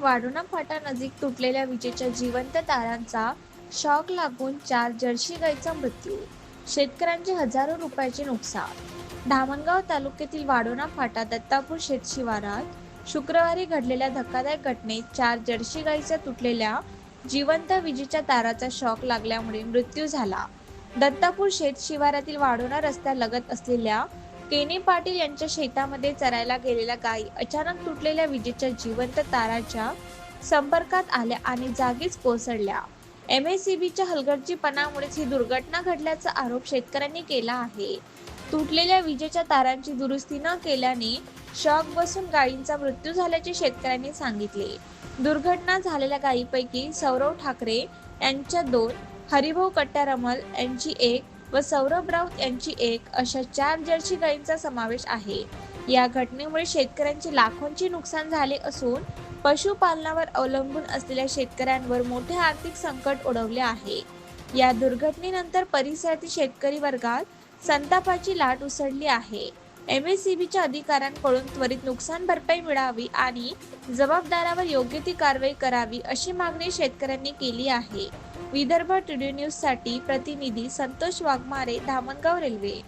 वाढोणा फाटा नजीक तुटलेल्या विजेच्या जिवंत तारांचा शॉक लागून चार जर्सी गाईचा मृत्यू. शेतकऱ्यांचे हजारो रुपयाचे नुकसान. धामणगाव तालुक्यातील वाडोना फाटा दत्तापूर शेत शिवारात शुक्रवारी घडलेल्या धक्कादायक घटनेत चार जर्सी गाईच्या तुटलेल्या जिवंत विजेच्या ताराचा शॉक लागल्यामुळे मृत्यू झाला. दत्तापूर शेत शिवारातील रस्त्या रस्त्यालगत असलेल्या केने पाटील यांच्या शेतामध्ये चरायला गेलेल्या गायी अचानक तुटलेल्या विजेच्या जिवंत ताराच्या संपर्कात आल्या आणि जागीच कोसळल्या. एम एस सी बीच्या हलगर्जीपणामुळेच ही दुर्घटना घडल्याचा आरोप शेतकऱ्यांनी केला आहे. तुटलेल्या विजेच्या तारांची दुरुस्ती न केल्याने शॉक बसून गायींचा मृत्यू झाल्याचे शेतकऱ्यांनी सांगितले. दुर्घटना झालेल्या गायीपैकी सौरव ठाकरे यांच्या दोन हरिभाऊ कट्टारमल यांची एक व सौरभ राऊत यांची एक अशा चार जर्सी गायींचा समावेश आहे. या घटनेमुळे शेतकऱ्यांचे लाखोंचे नुकसान झाले असून पशुपालनावर अवलंबून असलेल्या शेतकऱ्यांवर मोठे आर्थिक संकट ओढवले आहे. या दुर्घटनेनंतर परिसरातील शेतकरी वर्गात संतापाची लाट उसळली आहे. एम एस सी बीच्या अधिकाऱ्यांकडून त्वरित नुकसान भरपाई मिळावी आणि जबाबदारावर योग्य ती कारवाई करावी अशी मागणी शेतकऱ्यांनी केली आहे. विदर्भ टुडे न्यूजसाठी प्रतिनिधी संतोष वाघमारे धामणगाव रेल्वे.